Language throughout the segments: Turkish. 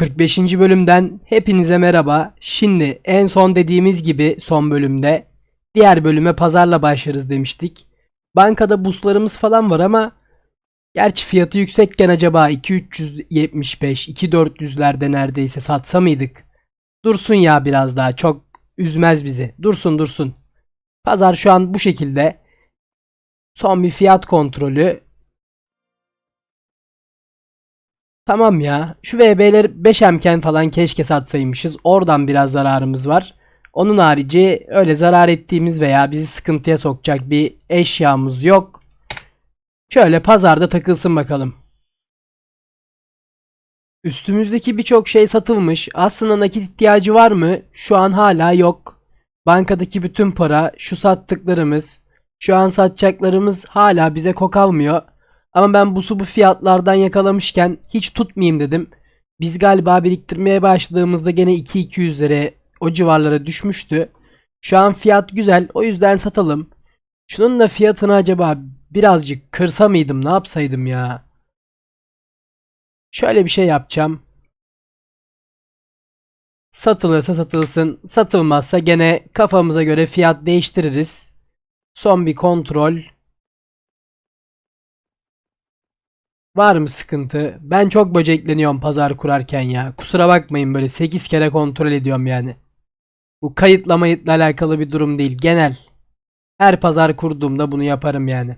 45. bölümden hepinize merhaba. Şimdi en son dediğimiz gibi son bölümde diğer bölüme pazarla başlarız demiştik. Bankada buslarımız falan var ama gerçi fiyatı yüksekken acaba 2375 2400'lerde neredeyse satsa mıydık? Dursun ya biraz daha çok üzmez bizi. Dursun dursun. Pazar şu an bu şekilde. Son bir fiyat kontrolü. Tamam ya. Şu VB'leri 5 emken falan keşke satsaymışız. Oradan biraz zararımız var. Onun harici öyle zarar ettiğimiz veya bizi sıkıntıya sokacak bir eşyamız yok. Şöyle pazarda takılsın bakalım. Üstümüzdeki birçok şey satılmış. Aslında nakit ihtiyacı var mı? Şu an hala yok. Bankadaki bütün para, şu sattıklarımız, şu an satacaklarımız hala bize kok almıyor. Ama ben bu su bu fiyatlardan yakalamışken hiç tutmayayım dedim. Biz galiba biriktirmeye başladığımızda gene 2-200'lere o civarlara düşmüştü. Şu an fiyat güzel o yüzden satalım. Şunun da fiyatını acaba birazcık kırsa mıydım ne yapsaydım ya? Şöyle bir şey yapacağım. Satılırsa satılsın. Satılmazsa gene kafamıza göre fiyat değiştiririz. Son bir kontrol. Var mı sıkıntı? Ben çok böcekleniyorum pazar kurarken ya. Kusura bakmayın böyle 8 kere kontrol ediyorum yani. Bu kayıtla mayıtla alakalı bir durum değil. Genel. Her pazar kurduğumda bunu yaparım yani.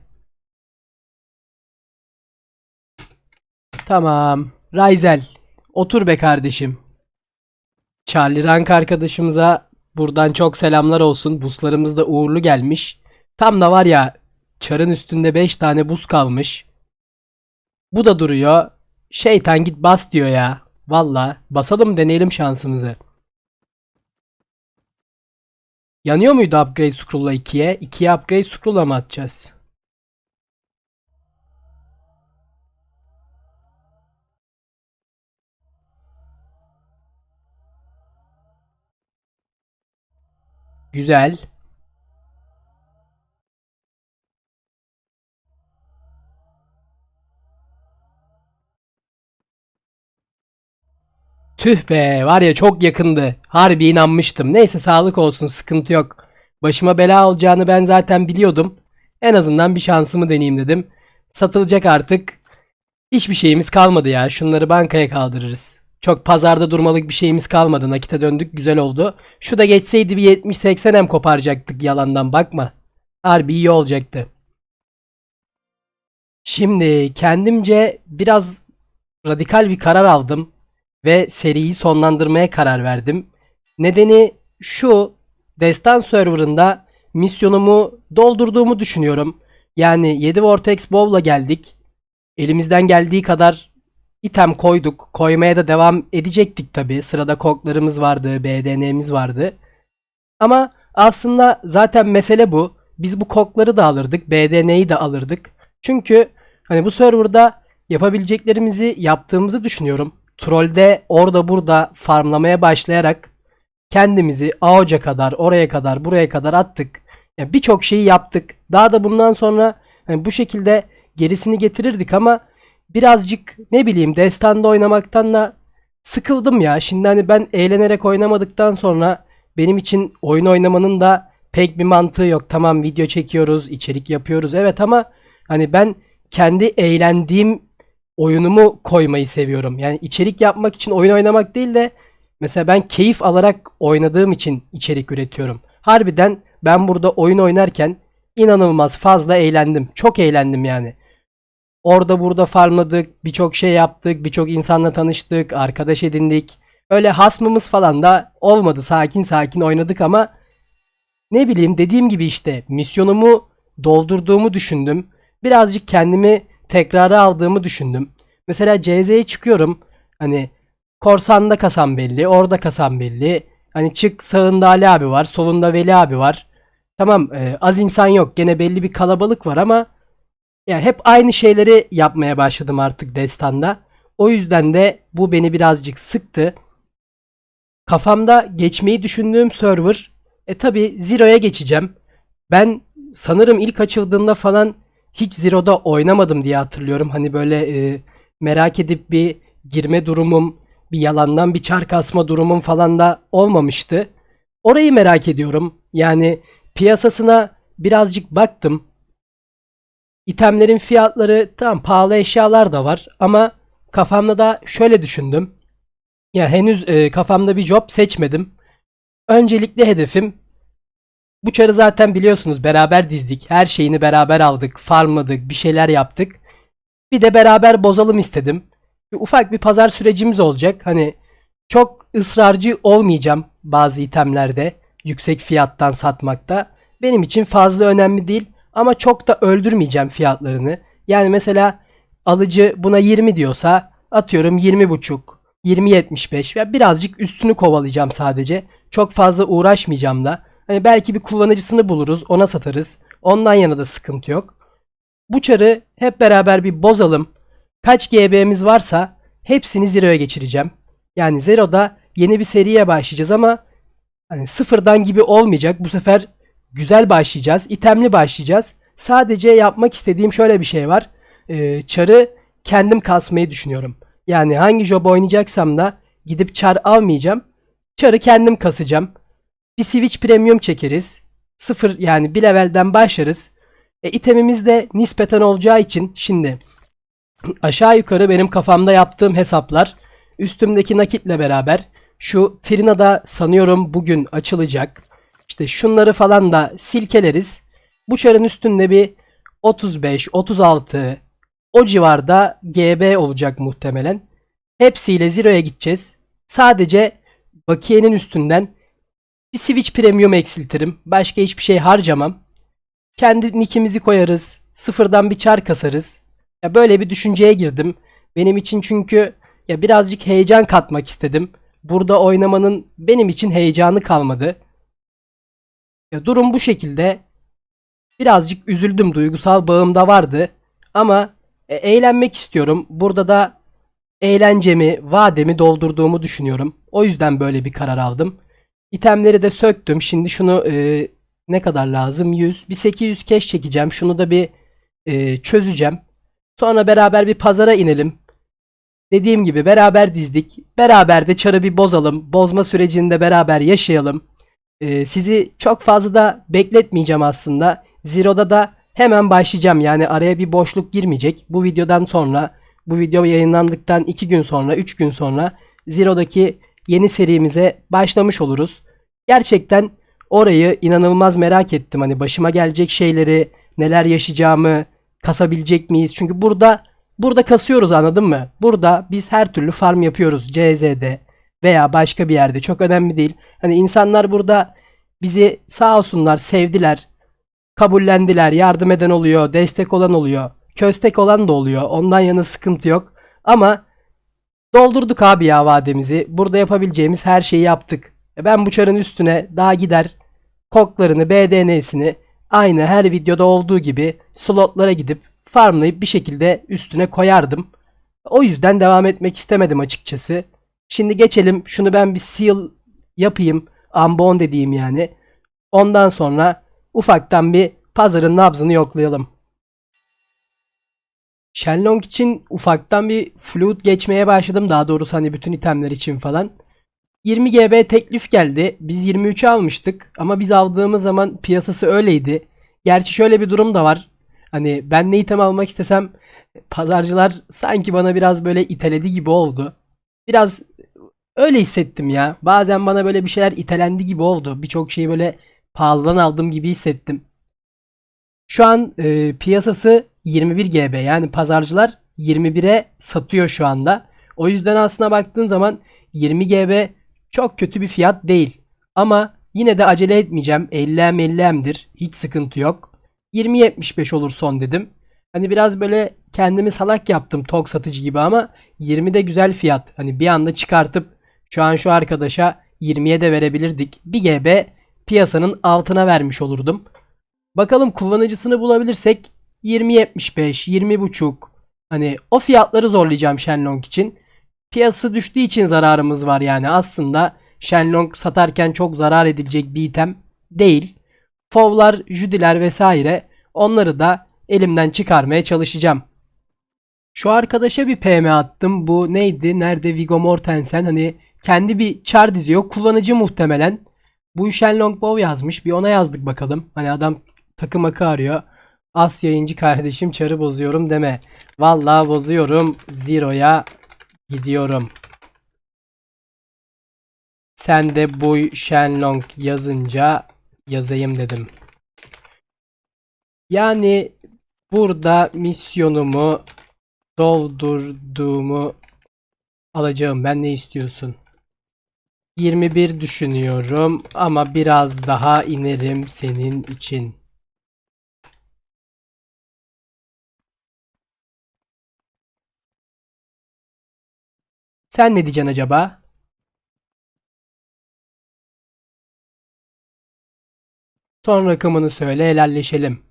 Tamam. Raizel. Otur be kardeşim. Charlie Rank arkadaşımıza buradan çok selamlar olsun. Buslarımız da uğurlu gelmiş. Tam da var ya çarın üstünde 5 tane buz kalmış. Bu da duruyor. Şeytan git bas diyor ya. Valla basalım deneyelim şansımızı. Yanıyor muydu upgrade scroll'la 2'ye? 2'ye upgrade scroll'la mı atacağız? Güzel. Tüh be var ya çok yakındı. Harbi inanmıştım. Neyse sağlık olsun sıkıntı yok. Başıma bela olacağını ben zaten biliyordum. En azından bir şansımı deneyeyim dedim. Satılacak artık. Hiçbir şeyimiz kalmadı ya. Şunları bankaya kaldırırız. Çok pazarda durmalık bir şeyimiz kalmadı. Nakite döndük güzel oldu. Şu da geçseydi bir 70-80 hem koparacaktık yalandan bakma. Harbi iyi olacaktı. Şimdi kendimce biraz radikal bir karar aldım ve seriyi sonlandırmaya karar verdim. Nedeni şu, Destan serverında misyonumu doldurduğumu düşünüyorum. Yani 7 Vortex Bowl'la geldik. Elimizden geldiği kadar item koyduk. Koymaya da devam edecektik tabi. Sırada koklarımız vardı, BDN'miz vardı. Ama aslında zaten mesele bu. Biz bu kokları da alırdık, BDN'yi de alırdık. Çünkü hani bu serverda yapabileceklerimizi yaptığımızı düşünüyorum. Trollde orada burada farmlamaya başlayarak kendimizi AOC'a kadar, oraya kadar, buraya kadar attık. Yani birçok şeyi yaptık. Daha da bundan sonra hani bu şekilde gerisini getirirdik ama birazcık ne bileyim destanda oynamaktan da sıkıldım ya. Şimdi hani ben eğlenerek oynamadıktan sonra benim için oyun oynamanın da pek bir mantığı yok. Tamam video çekiyoruz, içerik yapıyoruz evet ama hani ben kendi eğlendiğim oyunumu koymayı seviyorum. Yani içerik yapmak için oyun oynamak değil de mesela ben keyif alarak oynadığım için içerik üretiyorum. Harbiden ben burada oyun oynarken inanılmaz fazla eğlendim. Çok eğlendim yani. Orada burada farmladık, birçok şey yaptık, birçok insanla tanıştık, arkadaş edindik. Öyle hasmımız falan da olmadı. Sakin sakin oynadık ama ne bileyim dediğim gibi işte misyonumu doldurduğumu düşündüm. Birazcık kendimi tekrara aldığımı düşündüm. Mesela CZ'ye çıkıyorum. Hani korsanda kasam belli, orada kasam belli. Hani çık sağında Ali abi var, solunda Veli abi var. Tamam e, az insan yok. Gene belli bir kalabalık var ama ya hep aynı şeyleri yapmaya başladım artık destanda. O yüzden de bu beni birazcık sıktı. Kafamda geçmeyi düşündüğüm server e tabi Zero'ya geçeceğim. Ben sanırım ilk açıldığında falan hiç Zero'da oynamadım diye hatırlıyorum. Hani böyle e, merak edip bir girme durumum, bir yalandan bir çar kasma durumum falan da olmamıştı. Orayı merak ediyorum. Yani piyasasına birazcık baktım. İtemlerin fiyatları tam pahalı eşyalar da var ama kafamda da şöyle düşündüm. Ya henüz e, kafamda bir job seçmedim. Öncelikli hedefim bu çarı zaten biliyorsunuz beraber dizdik. Her şeyini beraber aldık, farmladık, bir şeyler yaptık. Bir de beraber bozalım istedim. Bir ufak bir pazar sürecimiz olacak. Hani çok ısrarcı olmayacağım bazı itemlerde yüksek fiyattan satmakta. Benim için fazla önemli değil ama çok da öldürmeyeceğim fiyatlarını. Yani mesela alıcı buna 20 diyorsa atıyorum 20 buçuk, 20.75 ve birazcık üstünü kovalayacağım sadece. Çok fazla uğraşmayacağım da. Hani belki bir kullanıcısını buluruz, ona satarız. Ondan yana da sıkıntı yok. Bu çarı hep beraber bir bozalım. Kaç GB'miz varsa hepsini Zero'ya geçireceğim. Yani Zero'da yeni bir seriye başlayacağız ama hani sıfırdan gibi olmayacak. Bu sefer güzel başlayacağız. itemli başlayacağız. Sadece yapmak istediğim şöyle bir şey var. Ee, çarı kendim kasmayı düşünüyorum. Yani hangi job oynayacaksam da gidip çar almayacağım. Çarı kendim kasacağım. Bir Switch Premium çekeriz. Sıfır yani bir levelden başlarız. E, itemimiz de nispeten olacağı için şimdi aşağı yukarı benim kafamda yaptığım hesaplar üstümdeki nakitle beraber şu Trina'da sanıyorum bugün açılacak. İşte şunları falan da silkeleriz. Bu çarın üstünde bir 35, 36 o civarda GB olacak muhtemelen. Hepsiyle Zero'ya gideceğiz. Sadece bakiyenin üstünden bir Switch Premium eksiltirim. Başka hiçbir şey harcamam. Kendi nickimizi koyarız. Sıfırdan bir çar kasarız. Ya böyle bir düşünceye girdim. Benim için çünkü ya birazcık heyecan katmak istedim. Burada oynamanın benim için heyecanı kalmadı. Ya durum bu şekilde. Birazcık üzüldüm. Duygusal bağım da vardı. Ama e, eğlenmek istiyorum. Burada da eğlencemi, vademi doldurduğumu düşünüyorum. O yüzden böyle bir karar aldım. İtemleri de söktüm. Şimdi şunu e, ne kadar lazım? 100. Bir 800 keş çekeceğim. Şunu da bir e, çözeceğim. Sonra beraber bir pazara inelim. Dediğim gibi beraber dizdik. Beraber de çarı bir bozalım. Bozma sürecinde beraber yaşayalım. E, sizi çok fazla da bekletmeyeceğim aslında. Zero'da da hemen başlayacağım. Yani araya bir boşluk girmeyecek. Bu videodan sonra, bu video yayınlandıktan 2 gün sonra, 3 gün sonra Zero'daki yeni serimize başlamış oluruz. Gerçekten orayı inanılmaz merak ettim. Hani başıma gelecek şeyleri, neler yaşayacağımı, kasabilecek miyiz? Çünkü burada burada kasıyoruz anladın mı? Burada biz her türlü farm yapıyoruz CZ'de veya başka bir yerde çok önemli değil. Hani insanlar burada bizi sağ olsunlar sevdiler, kabullendiler, yardım eden oluyor, destek olan oluyor, köstek olan da oluyor. Ondan yana sıkıntı yok. Ama doldurduk abi ya vademizi. Burada yapabileceğimiz her şeyi yaptık. E Ben bu çarın üstüne daha gider koklarını, BDN'sini aynı her videoda olduğu gibi slotlara gidip farmlayıp bir şekilde üstüne koyardım. O yüzden devam etmek istemedim açıkçası. Şimdi geçelim. Şunu ben bir seal yapayım. Ambon dediğim yani. Ondan sonra ufaktan bir pazarın nabzını yoklayalım. Shenlong için ufaktan bir flute geçmeye başladım. Daha doğrusu hani bütün itemler için falan. 20 GB teklif geldi. Biz 23'ü almıştık ama biz aldığımız zaman piyasası öyleydi. Gerçi şöyle bir durum da var. Hani ben ne item almak istesem pazarcılar sanki bana biraz böyle iteledi gibi oldu. Biraz öyle hissettim ya. Bazen bana böyle bir şeyler itelendi gibi oldu. Birçok şeyi böyle pahalıdan aldım gibi hissettim. Şu an e, piyasası 21 GB yani pazarcılar 21'e satıyor şu anda. O yüzden aslına baktığın zaman 20 GB çok kötü bir fiyat değil. Ama yine de acele etmeyeceğim. 50'm 50'mdir. Hiç sıkıntı yok. 20-75 olur son dedim. Hani biraz böyle kendimi salak yaptım tok satıcı gibi ama 20 de güzel fiyat. Hani bir anda çıkartıp şu an şu arkadaşa 20'ye de verebilirdik. 1 GB piyasanın altına vermiş olurdum. Bakalım kullanıcısını bulabilirsek 20-75, 20.5 hani o fiyatları zorlayacağım Shenlong için. Piyasası düştüğü için zararımız var yani aslında Shenlong satarken çok zarar edilecek bir item değil. Fovlar, Judiler vesaire onları da elimden çıkarmaya çalışacağım. Şu arkadaşa bir PM attım. Bu neydi? Nerede Viggo Mortensen? Hani kendi bir çar diziyor. Kullanıcı muhtemelen. Bu Shenlong Bow yazmış. Bir ona yazdık bakalım. Hani adam takım akı. As yayıncı kardeşim çarı bozuyorum deme. Vallahi bozuyorum. Zero'ya gidiyorum. Sen de bu Shenlong yazınca yazayım dedim. Yani burada misyonumu doldurduğumu alacağım. Ben ne istiyorsun? 21 düşünüyorum ama biraz daha inerim senin için. Sen ne diyeceksin acaba? Son rakamını söyle helalleşelim.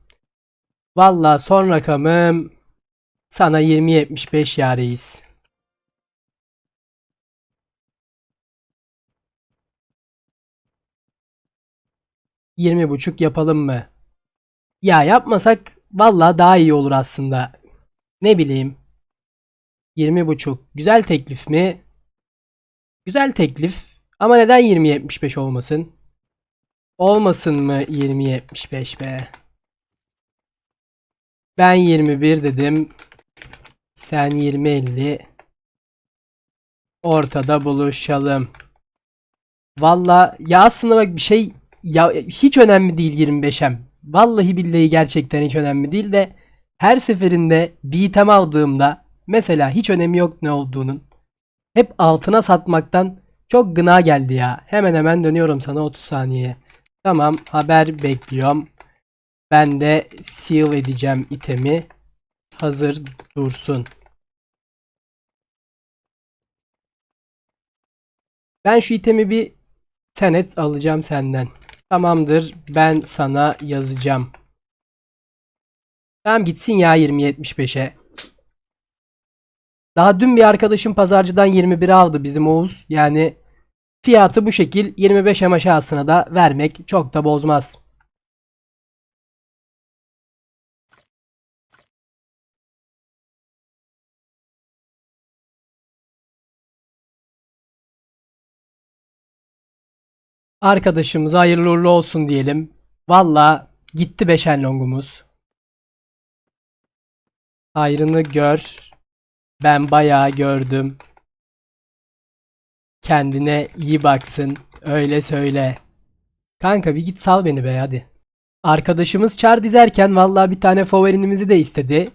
Valla son rakamım sana 20.75 ya reis. Yirmi buçuk yapalım mı? Ya yapmasak valla daha iyi olur aslında. Ne bileyim. Yirmi buçuk. Güzel teklif mi? Güzel teklif. Ama neden 20.75 olmasın? Olmasın mı 20.75 be? Ben 21 dedim. Sen 20.50. Ortada buluşalım. Valla ya aslında bak bir şey ya hiç önemli değil 25'em. Vallahi billahi gerçekten hiç önemli değil de her seferinde bir item aldığımda mesela hiç önemi yok ne olduğunun. Hep altına satmaktan çok gına geldi ya. Hemen hemen dönüyorum sana 30 saniyeye. Tamam haber bekliyorum. Ben de seal edeceğim itemi. Hazır dursun. Ben şu itemi bir senet alacağım senden. Tamamdır. Ben sana yazacağım. Tamam gitsin ya 20.75'e. Daha dün bir arkadaşım pazarcıdan 21 aldı bizim Oğuz. Yani fiyatı bu şekil 25 hem aşağısına da vermek çok da bozmaz. Arkadaşımıza hayırlı uğurlu olsun diyelim. Valla gitti Beşenlong'umuz. Hayrını gör. Ben bayağı gördüm. Kendine iyi baksın. Öyle söyle. Kanka bir git sal beni be hadi. Arkadaşımız çar dizerken valla bir tane favorinimizi de istedi.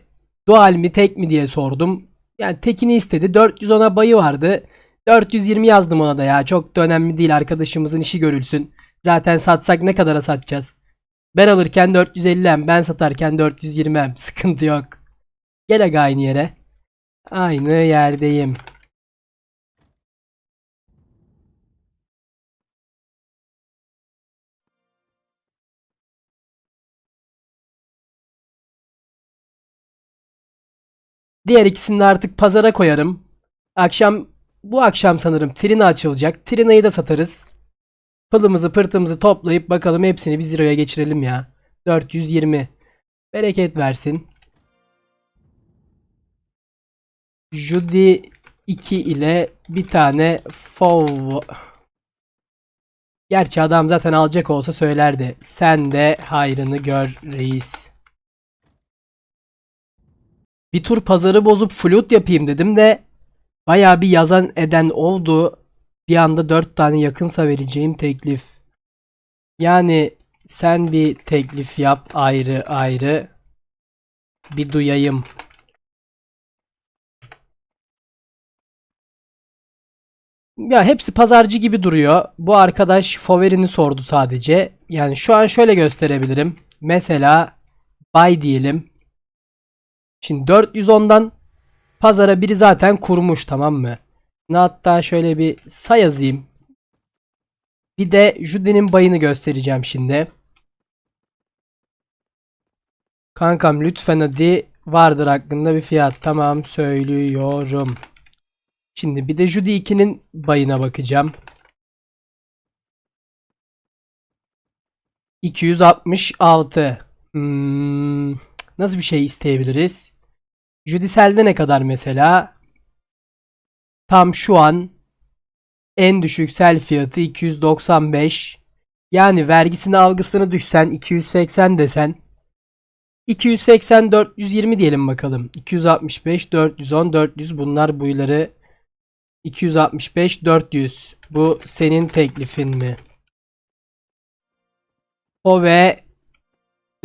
Dual mi tek mi diye sordum. Yani tekini istedi. 410'a bayı vardı. 420 yazdım ona da ya. Çok da önemli değil. Arkadaşımızın işi görülsün. Zaten satsak ne kadara satacağız? Ben alırken 450 hem ben satarken 420 hem. Sıkıntı yok. Gel aga aynı yere. Aynı yerdeyim. Diğer ikisini de artık pazara koyarım. Akşam bu akşam sanırım Trina açılacak. Trina'yı da satarız. Pılımızı pırtımızı toplayıp bakalım hepsini bir zero'ya geçirelim ya. 420. Bereket versin. Judy 2 ile bir tane Fov. Gerçi adam zaten alacak olsa söylerdi. Sen de hayrını gör reis. Bir tur pazarı bozup flute yapayım dedim de Bayağı bir yazan eden oldu. Bir anda 4 tane yakınsa vereceğim teklif. Yani sen bir teklif yap ayrı ayrı. Bir duyayım. Ya hepsi pazarcı gibi duruyor. Bu arkadaş Fover'ini sordu sadece. Yani şu an şöyle gösterebilirim. Mesela buy diyelim. Şimdi 410'dan Pazara biri zaten kurmuş tamam mı? Hatta şöyle bir say yazayım. Bir de Judy'nin bayını göstereceğim şimdi. Kankam lütfen hadi vardır hakkında bir fiyat. Tamam söylüyorum. Şimdi bir de Judy 2'nin bayına bakacağım. 266. Hmm, nasıl bir şey isteyebiliriz? Judicial'de ne kadar mesela? Tam şu an en düşük sel fiyatı 295. Yani vergisini algısını düşsen 280 desen 280 420 diyelim bakalım. 265 410 400 bunlar buyları 265 400. Bu senin teklifin mi? O ve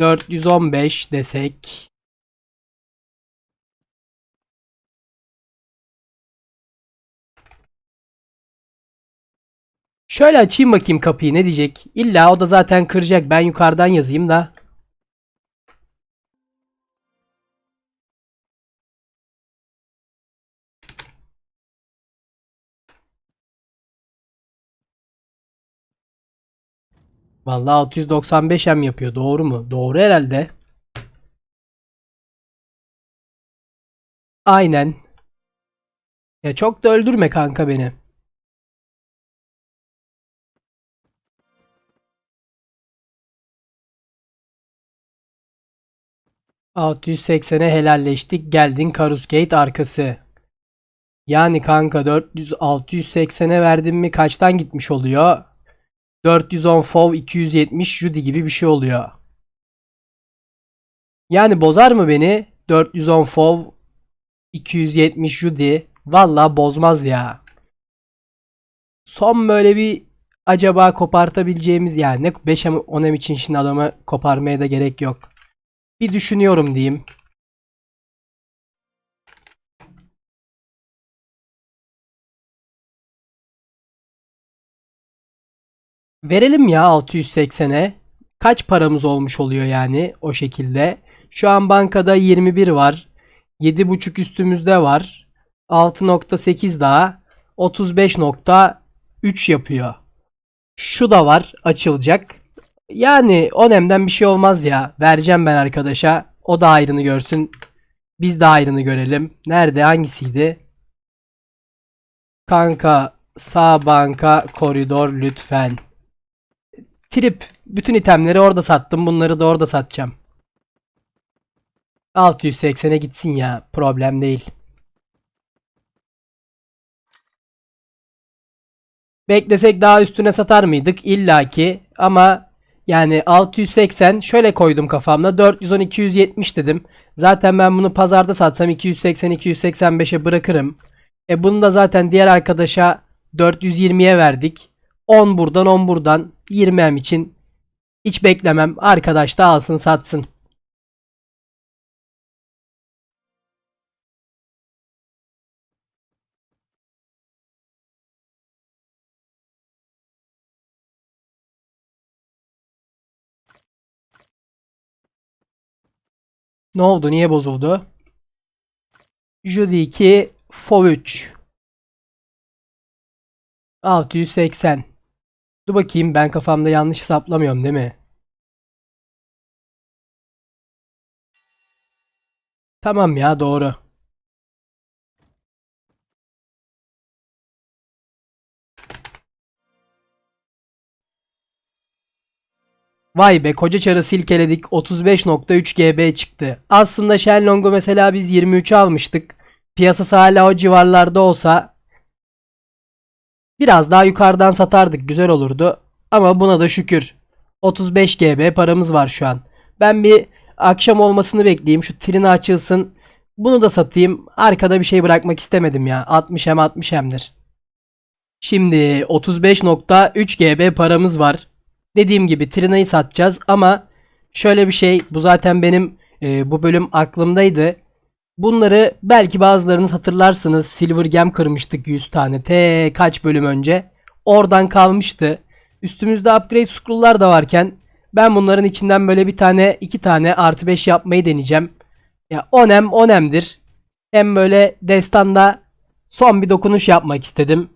415 desek Şöyle açayım bakayım kapıyı ne diyecek. İlla o da zaten kıracak. Ben yukarıdan yazayım da. Vallahi 695 hem yapıyor. Doğru mu? Doğru herhalde. Aynen. Ya çok da öldürme kanka beni. 680'e helalleştik. Geldin Karusgate arkası. Yani kanka 400 680'e verdin mi kaçtan gitmiş oluyor? 410 FOV 270 Judy gibi bir şey oluyor. Yani bozar mı beni? 410 FOV 270 Judy. Valla bozmaz ya. Son böyle bir acaba kopartabileceğimiz yani ne 5'em 10'em için şimdi adamı koparmaya da gerek yok. Bir düşünüyorum diyeyim. Verelim ya 680'e. Kaç paramız olmuş oluyor yani o şekilde. Şu an bankada 21 var. 7.5 üstümüzde var. 6.8 daha 35.3 yapıyor. Şu da var açılacak. Yani Onem'den bir şey olmaz ya. Vereceğim ben arkadaşa. O da ayrını görsün. Biz de ayrını görelim. Nerede hangisiydi? Kanka sağ banka koridor lütfen. Trip. Bütün itemleri orada sattım. Bunları da orada satacağım. 680'e gitsin ya. Problem değil. Beklesek daha üstüne satar mıydık? İlla ki. Ama yani 680 şöyle koydum kafamda. 410 270 dedim. Zaten ben bunu pazarda satsam 280 285'e bırakırım. E bunu da zaten diğer arkadaşa 420'ye verdik. 10 buradan 10 buradan 20'm için hiç beklemem. Arkadaş da alsın satsın. Ne oldu? Niye bozuldu? Judy 2 Fov 3 680 Dur bakayım ben kafamda yanlış hesaplamıyorum değil mi? Tamam ya doğru. Vay be koca çarı silkeledik 35.3 GB çıktı. Aslında Shenlong'u mesela biz 23'e almıştık. Piyasası hala o civarlarda olsa biraz daha yukarıdan satardık güzel olurdu. Ama buna da şükür. 35 GB paramız var şu an. Ben bir akşam olmasını bekleyeyim. Şu trini açılsın. Bunu da satayım. Arkada bir şey bırakmak istemedim ya. 60 hem 60 hemdir. Şimdi 35.3 GB paramız var. Dediğim gibi Trina'yı satacağız ama şöyle bir şey bu zaten benim e, bu bölüm aklımdaydı. Bunları belki bazılarınız hatırlarsınız. Silver Gem kırmıştık 100 tane. T kaç bölüm önce. Oradan kalmıştı. Üstümüzde upgrade scroll'lar da varken ben bunların içinden böyle bir tane iki tane artı 5 yapmayı deneyeceğim. Ya onem onemdir. Hem böyle destanda son bir dokunuş yapmak istedim.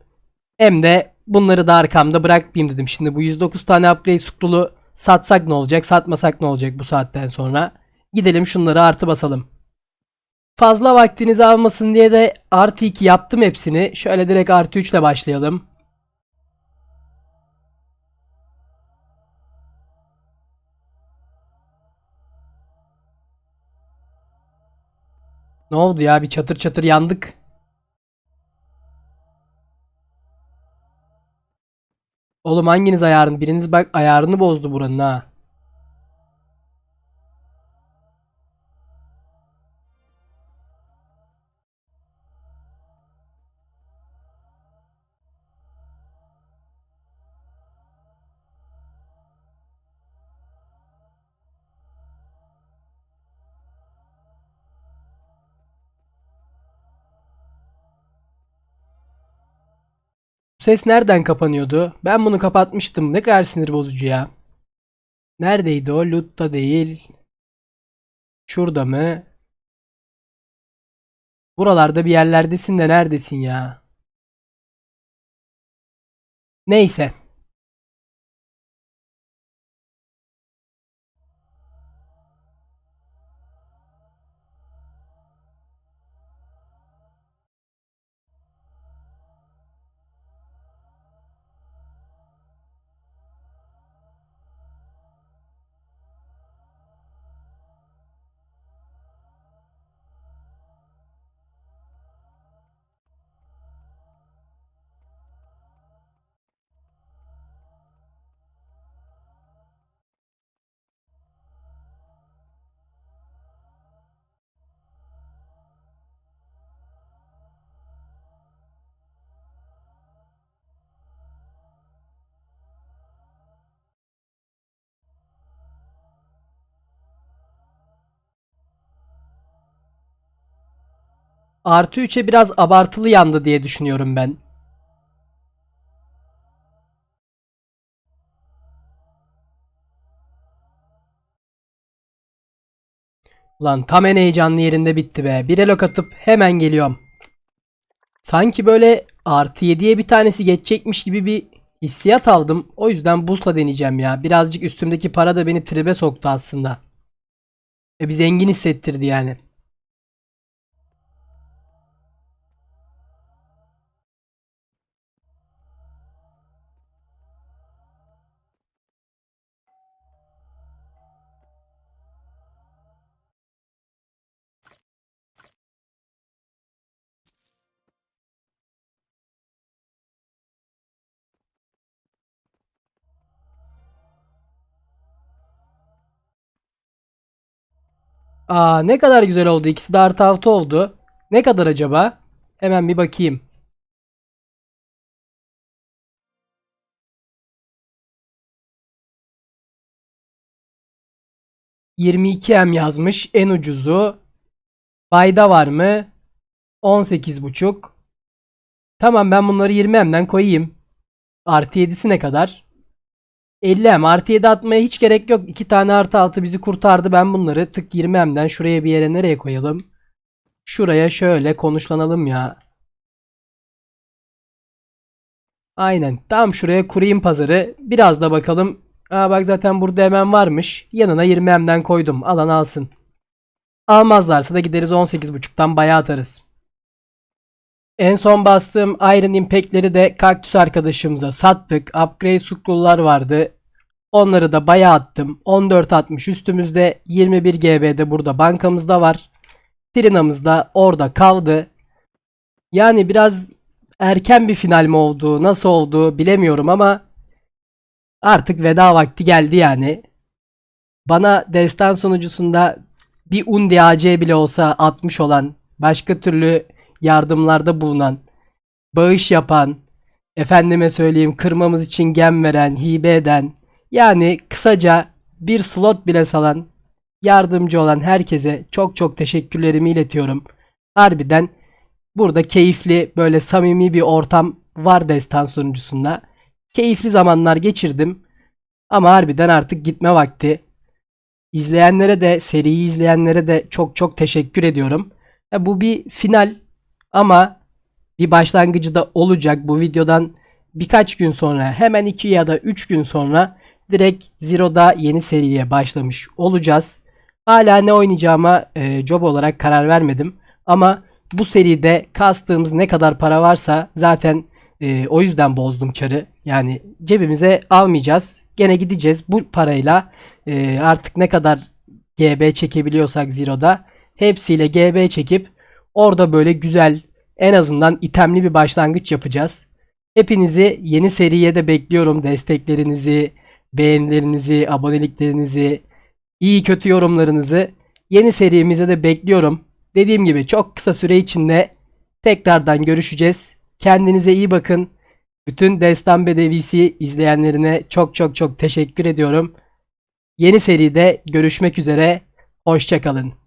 Hem de bunları da arkamda bırakmayayım dedim. Şimdi bu 109 tane upgrade scroll'u satsak ne olacak satmasak ne olacak bu saatten sonra. Gidelim şunları artı basalım. Fazla vaktinizi almasın diye de artı 2 yaptım hepsini. Şöyle direkt artı 3 ile başlayalım. Ne oldu ya? Bir çatır çatır yandık. Oğlum hanginiz ayarını? Biriniz bak ayarını bozdu buranın ha. Ses nereden kapanıyordu? Ben bunu kapatmıştım. Ne kadar sinir bozucu ya. Neredeydi o? Loot'ta değil. Şurada mı? Buralarda bir yerlerdesin de neredesin ya? Neyse. Artı 3'e biraz abartılı yandı diye düşünüyorum ben. Ulan tam en heyecanlı yerinde bitti be. Bir elok atıp hemen geliyorum. Sanki böyle artı 7'ye bir tanesi geçecekmiş gibi bir hissiyat aldım. O yüzden busla deneyeceğim ya. Birazcık üstümdeki para da beni tribe soktu aslında. E bir zengin hissettirdi yani. Aa ne kadar güzel oldu. İkisi de artı altı oldu. Ne kadar acaba? Hemen bir bakayım. ...22M yazmış. En ucuzu. Bayda var mı? 18.5. Tamam ben bunları 20M'den koyayım. Artı 7'si ne kadar? 50M. Artı 7 atmaya hiç gerek yok. 2 tane artı 6 bizi kurtardı. Ben bunları tık 20M'den şuraya bir yere nereye koyalım? Şuraya şöyle konuşlanalım ya. Aynen. Tam şuraya kurayım pazarı. Biraz da bakalım. Aa bak zaten burada hemen varmış. Yanına 20M'den koydum. Alan alsın. Almazlarsa da gideriz 18.5'tan bayağı atarız. En son bastığım Iron Impact'leri de Kaktüs arkadaşımıza sattık. Upgrade Scroll'lar vardı. Onları da bayağı attım. 14.60 üstümüzde 21 GB'de burada bankamızda var. Trinamız da orada kaldı. Yani biraz erken bir final mi oldu, nasıl oldu bilemiyorum ama artık veda vakti geldi yani. Bana destan sonucusunda bir Undi AC bile olsa atmış olan, başka türlü yardımlarda bulunan, bağış yapan, efendime söyleyeyim kırmamız için gem veren, hibe eden, yani kısaca bir slot bile salan, yardımcı olan herkese çok çok teşekkürlerimi iletiyorum. Harbiden burada keyifli böyle samimi bir ortam var destan sunucusunda. Keyifli zamanlar geçirdim. Ama harbiden artık gitme vakti. İzleyenlere de seriyi izleyenlere de çok çok teşekkür ediyorum. Ya bu bir final ama bir başlangıcı da olacak. Bu videodan birkaç gün sonra hemen 2 ya da 3 gün sonra direkt Zero'da yeni seriye başlamış olacağız. Hala ne oynayacağıma e, job olarak karar vermedim. Ama bu seride kastığımız ne kadar para varsa zaten e, o yüzden bozdum çarı. Yani cebimize almayacağız. Gene gideceğiz bu parayla e, artık ne kadar GB çekebiliyorsak Zero'da hepsiyle GB çekip Orada böyle güzel en azından itemli bir başlangıç yapacağız. Hepinizi yeni seriye de bekliyorum. Desteklerinizi, beğenilerinizi, aboneliklerinizi, iyi kötü yorumlarınızı yeni serimize de bekliyorum. Dediğim gibi çok kısa süre içinde tekrardan görüşeceğiz. Kendinize iyi bakın. Bütün Destan Bedevisi izleyenlerine çok çok çok teşekkür ediyorum. Yeni seride görüşmek üzere. Hoşçakalın.